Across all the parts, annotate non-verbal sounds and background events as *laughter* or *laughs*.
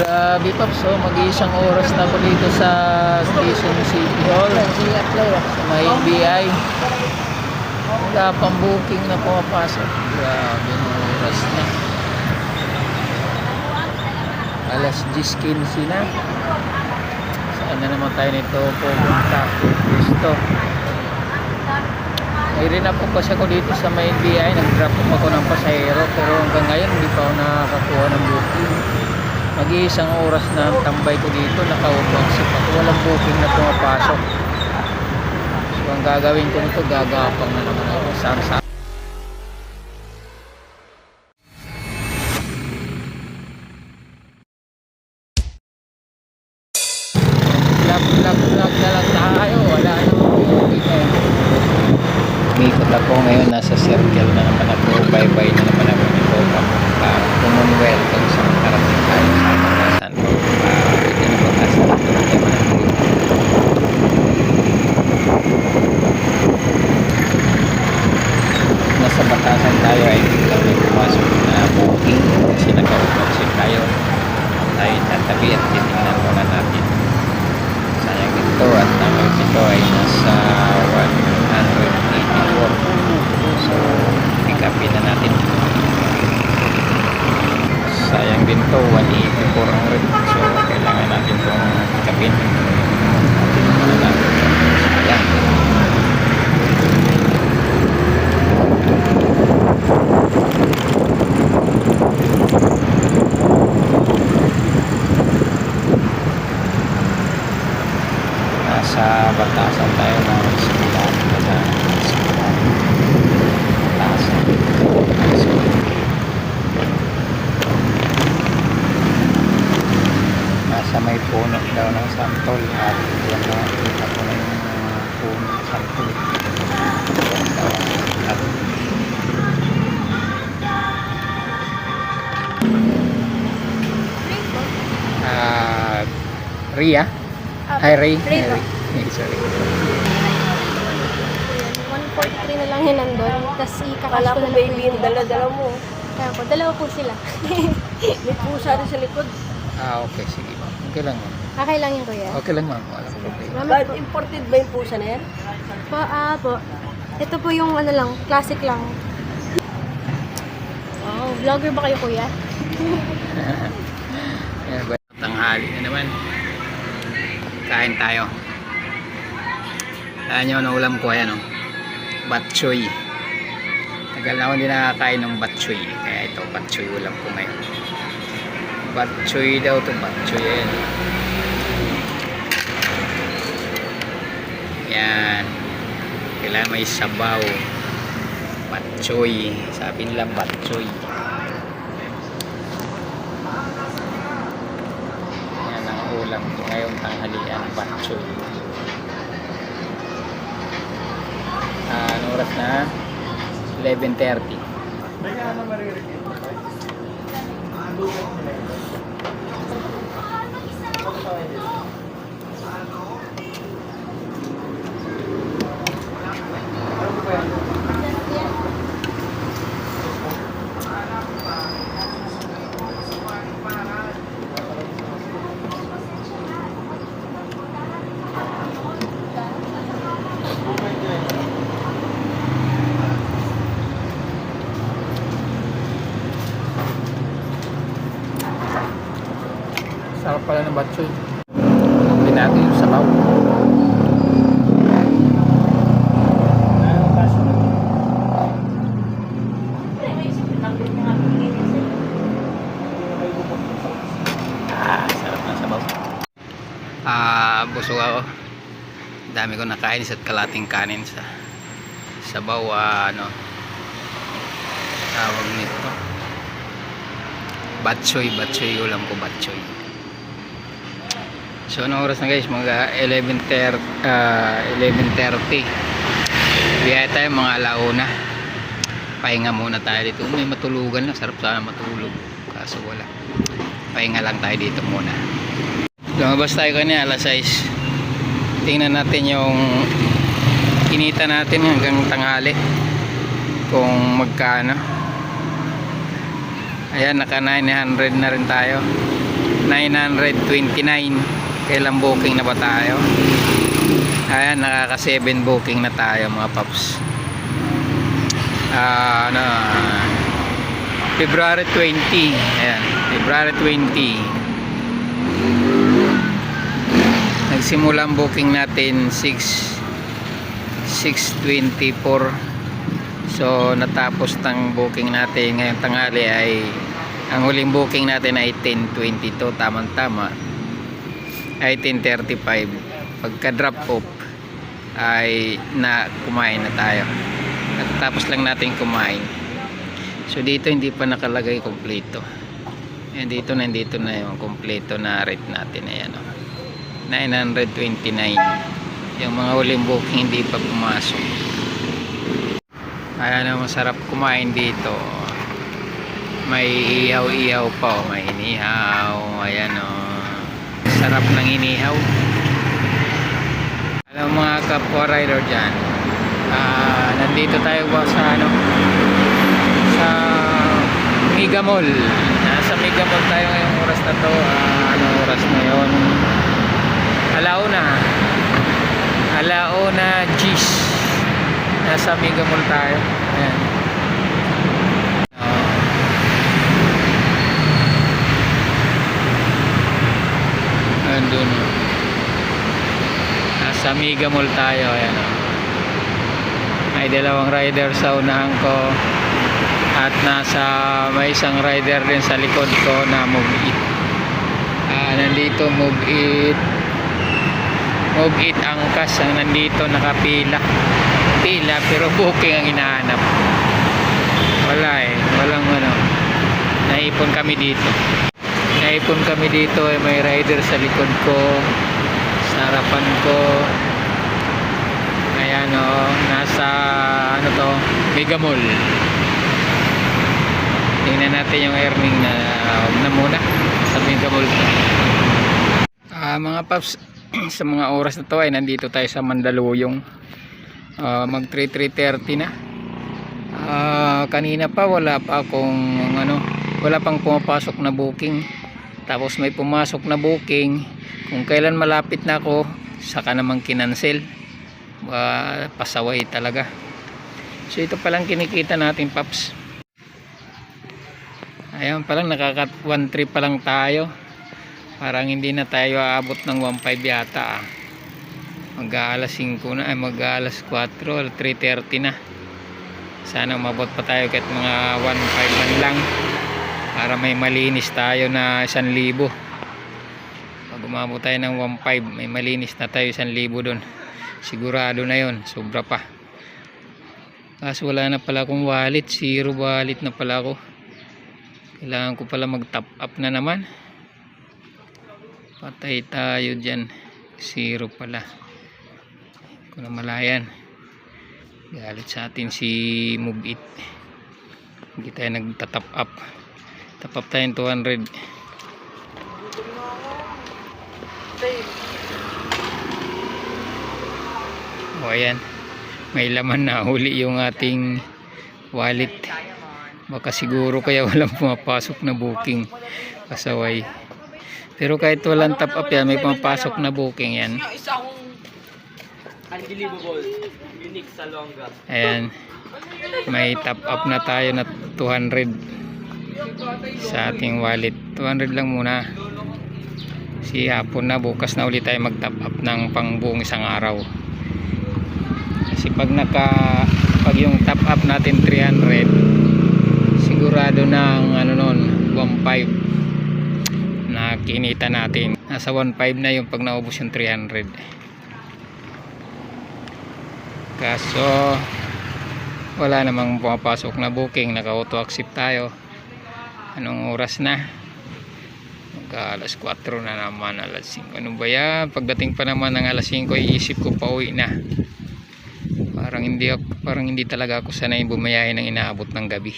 Grabe Paps, oh, mag-iisang oras na ako dito sa Quezon City Hall. Sa may BI. Wala pang na pumapasok. Grabe ang oras na. Alas 10.15 na. Saan na naman tayo nito pupunta? Gusto. Rin na po kasi ako dito sa main BI. Nag-drop ako ng pasahero. Pero hanggang ngayon hindi pa ako nakakakuha ng booking. Mag-iisang oras na ang tambay ko dito. Nakaupagsip ako. Walang booking na pumapasok. So ang gagawin ko nito, gagapang na naman ako. Saan saan. Umikot ako ngayon, nasa circle na naman ako, bye-bye na naman ako nito papunta Commonwealth kung saan karating tayo sa Batasan po. Uh, ito na Batasan ito na tayo manang Nasa Batasan tayo ay biglang may pumasok na booking kasi nag-upload tayo. Tayo tatabi at titingnan muna natin. Sayang ito at ang ito ay nasa 184. So, pick upin na natin. Sayang din to, 184 ang rate. So, kailangan natin itong pick upin. Tingnan natin. Sayang. nasa batasan tayo ng simula na simula batasan so, nasa may puno daw ng santol at yan na kita ko na yung puno ng santol yan daw at ah Ria Hi Ray Ray Sorry 143 na lang yun nandun. Tapos ikakash Kala ko ko na lang baby yung dala-dala mo. Kaya po, dalawa po sila. *laughs* May pusa rin sa likod. Ah, okay. Sige, ma'am. Okay lang, ma'am. Okay lang yun, kuya. Okay lang, ma'am. Walang problema. But po. imported ba yung pusa na yan? Po, ah, po. Ito po yung ano lang, classic lang. Wow, vlogger ba kayo, kuya? *laughs* Ayan ba? Tanghali na naman. Kain tayo. Ayan nyo, ano ulam ko. Ayan, oh. Batchoy. Tagal na ako hindi nakakain ng batchoy. Kaya ito, batchoy ulam ko ngayon. Batchoy daw to batchoy. Ayan. Yan. Kailangan may sabaw. Batchoy. Sabi nila batchoy. Yan ang ulam ko ngayong tanghalian. Batchoy. Ah, na? 11.30. Sarap pala ng batchoy. Hindi natin yung sabaw. Ah, sarap ng sabaw. Ah, busog ako. Dami ko nakain sa kalating kanin sa sabaw ah, ano tawag nito. Batchoy batchoy ulam ko batchoy. So anong oras na guys? Mga 11.30 uh, 11.30 biya tayo mga alauna. Pahinga muna tayo dito. May matulugan lang. Sarap sana matulog. Kaso wala. Pahinga lang tayo dito muna lumabas tayo kanina alas 6 tingnan natin yung kinita natin hanggang tanghali kung magkano. Ayan naka 900 na rin tayo. 929 kailan booking na ba tayo? Ayan nakaka 7 booking na tayo mga paps. Ah, ano? February 20 ayan February 20 nagsimula ang booking natin 6 6.24 so natapos ng booking natin. Ngayong tanghali ay ang huling booking natin ay 10.22 tamang tama ay 10.35 pagka drop off ay na kumain na tayo. Natapos lang natin kumain. So dito hindi pa nakalagay kompleto. And dito nandito na yung kompleto na rate natin. Ayan o 929 yung mga huling booking hindi pa pumasok. Kaya na masarap kumain dito. May ihaw-ihaw pa oh. may inihaw ayan o sarap ng inihaw. Alam mga kapwa rider dyan ah, nandito tayo ba sa ano sa Mega Mall? Nasa Mega Mall tayo ngayong oras na to. Ah, ano oras na yun alauna. Alauna G's nasa Mega Mall tayo. Ayan. Ah. andun. Nasa Mega Mall tayo ayan o may dalawang rider sa unahan ko. At nasa may isang rider din sa likod ko na move it. Ah, nandito move it move it angkas ang nandito nakapila. Pila pero booking ang hinahanap. Wala eh. Walang ano. Naipon kami dito. Naipon kami dito eh. May rider sa likod ko. Sa harapan ko. Ayan o. Nasa ano to? Mega mall tingnan natin yung earning na na muna sa mega mall Ah, mga paps *clears throat* sa mga oras na to ay nandito tayo sa Mandaluyong. Ah, mag 3 3.30 na. Ah, kanina pa wala pa akong ano wala pang pumapasok na booking. Tapos may pumasok na booking. Kung kailan malapit na ako saka naman kinansel. Uh, pasaway talaga. So ito palang kinikita natin paps. Ayan palang nakaka 1 trip pa lang tayo parang hindi na tayo aabot ng 1.5 yata ah. mag alas 5 na ay mag alas 4 3.30 na. Sana umabot pa tayo kahit mga 1.5 man lang para may malinis tayo na 1,000 pag umabot tayo ng 1.5 may malinis na tayo 1,000 doon sigurado na yon sobra pa. Kaso wala na pala akong wallet zero wallet na pala ako. Kailangan ko pala mag top up na naman patay tayo dyan. Zero pala. Hindi ko na malayan. Galit sa atin si move it hindi tayo nagtatap up. Top up tayo ng 200 o ayan. May laman na huli yung ating wallet. Baka siguro kaya walang pumapasok na booking. Pasaway pero kahit walang top up yan may pumapasok na booking yan. Unbelievable, unique sa longga. ayan. May top up na tayo na 200 sa ating wallet. 200 lang muna. Si hapon na bukas na ulit tayo mag top up ng pang buong isang araw. Kasi pag naka pag yung top up natin 300 sigurado ang ano nun 1.5 na kinita natin. Nasa 1.5 na yung pag naubos yung 300 kaso wala namang pumapasok na booking. Naka auto accept tayo. Anong oras na? Mag alas 4 na naman alas 5 ano ba yan? Pagdating pa naman ng alas 5 iisip ko pa uwi na. Parang hindi parang hindi talaga ako sanay bumayahe ng inaabot ng gabi.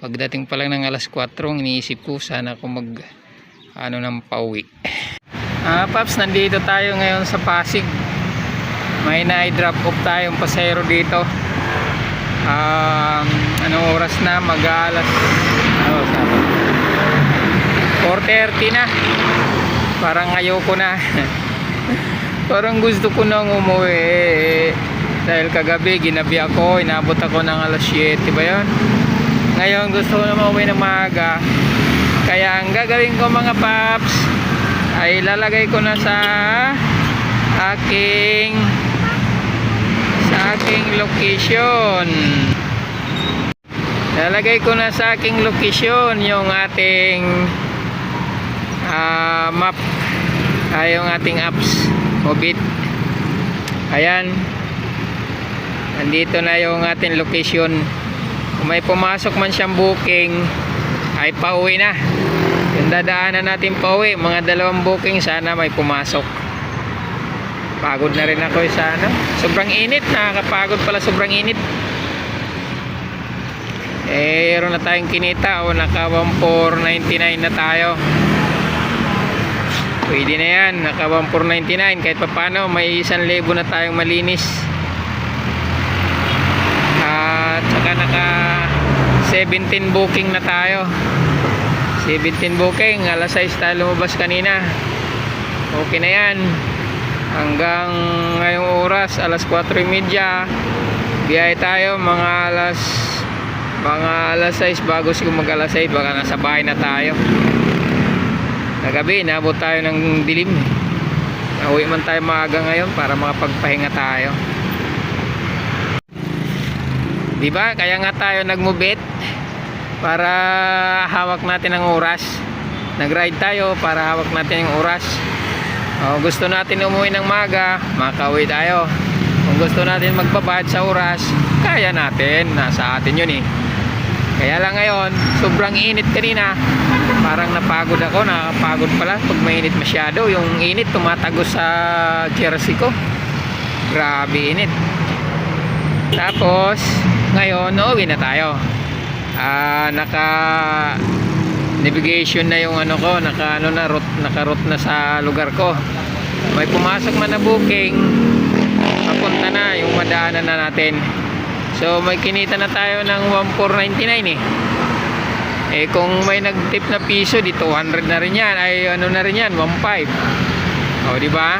Pagdating pa lang ng alas 4 iniisip ko sana ako mag ano ng pauwi ah paps nandito tayo ngayon sa Pasig may na-drop off tayong pasero dito um, anong oras na mag alas ano, sabi? 4.30 na. Parang ayoko na. *laughs* Parang gusto ko nang umuwi. Dahil kagabi, ginabi ako. Inabot ako ng alas 7 ba yun? Ngayon, gusto ko na umuwi ng maaga. Kaya ang gagawin ko mga paps, ay lalagay ko na sa aking sa aking location. Lalagay ko na sa aking location yung ating ah, map. Ay yung ating apps Mobit. Ayan. Nandito na yung ating location. Kung may pumasok man siyang booking ay pauwi na. Yung dadaanan natin pauwi mga dalawang booking sana may pumasok. Pagod na rin ako sa ano. Sobrang init nakakapagod pala sobrang init. Eh meron na tayong kinita o naka 1499 na tayo. Pwede na yan naka 1499 kahit papano may isang libo na tayong malinis. At saka naka 17 booking na tayo. 17 booking alas 6 tayo lumabas kanina. Okay na yan. Hanggang ngayong oras alas 4.30 biyahe tayo mga alas mga alas 6 bago siguro mag alas 8 baka nasa bahay na tayo. Kagabi naabot tayo ng dilim. Nauwi man tayo maaga ngayon para makapagpahinga tayo. Diba kaya nga tayo nagmubit para hawak natin ang oras. Nag ride tayo para hawak natin yung oras. O, gusto natin umuwi ng maga makauwi tayo. Kung gusto natin magbabad sa oras kaya natin. Nasa atin yun eh. Kaya lang ngayon sobrang init kanina. Parang napagod ako nakapagod pala pag mainit masyado. Yung init tumatagos sa jersey ko. Grabe init. Tapos ngayon uuwi na tayo ah naka navigation na yung ano ko naka ano na route naka route na sa lugar ko. May pumasok man na booking papunta na yung madaanan na natin. So may kinita na tayo ng 1499 eh. Eh kung may nag-tip na piso di 200 na rin yan. Ay ano na rin yan 15 o di ba?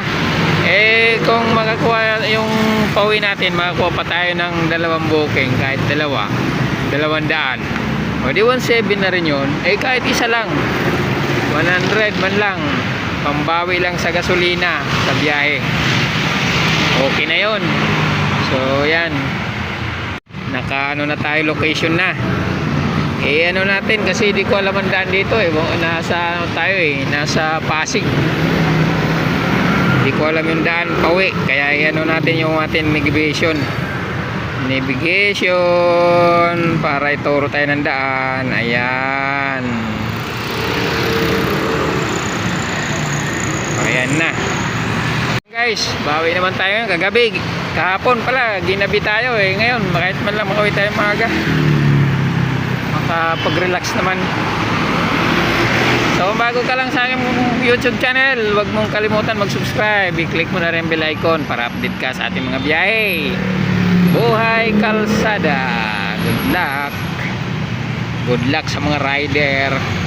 Eh kung makakuha yung pauwi natin makakuha pa tayo ng dalawang booking kahit dalawa dalawang daan. O di 17 na rin yun. Eh kahit isa lang. 100 man lang. Pambawi lang sa gasolina sa biyahe. Okay na yon so yan. Naka ano na tayo location na. Eh ano natin kasi di ko alam ang daan dito eh. Nasa ano tayo eh. Nasa Pasig. Di ko alam yung daan pawi kaya eh, ano natin yung ating navigation navigation. Para ituro tayo ng daan. Ayan. Ayan na. Guys bawi naman tayo ngayon. kagabi kahapon pala ginabi tayo eh. Ngayon kahit man lang makawin tayo maaga. Makapag relax naman. So bago ka lang sa aking youtube channel huwag mong kalimutan mag subscribe i-click mo na rin bell icon para update ka sa ating mga biyahe buhay kalsada. Good luck. Good luck sa mga rider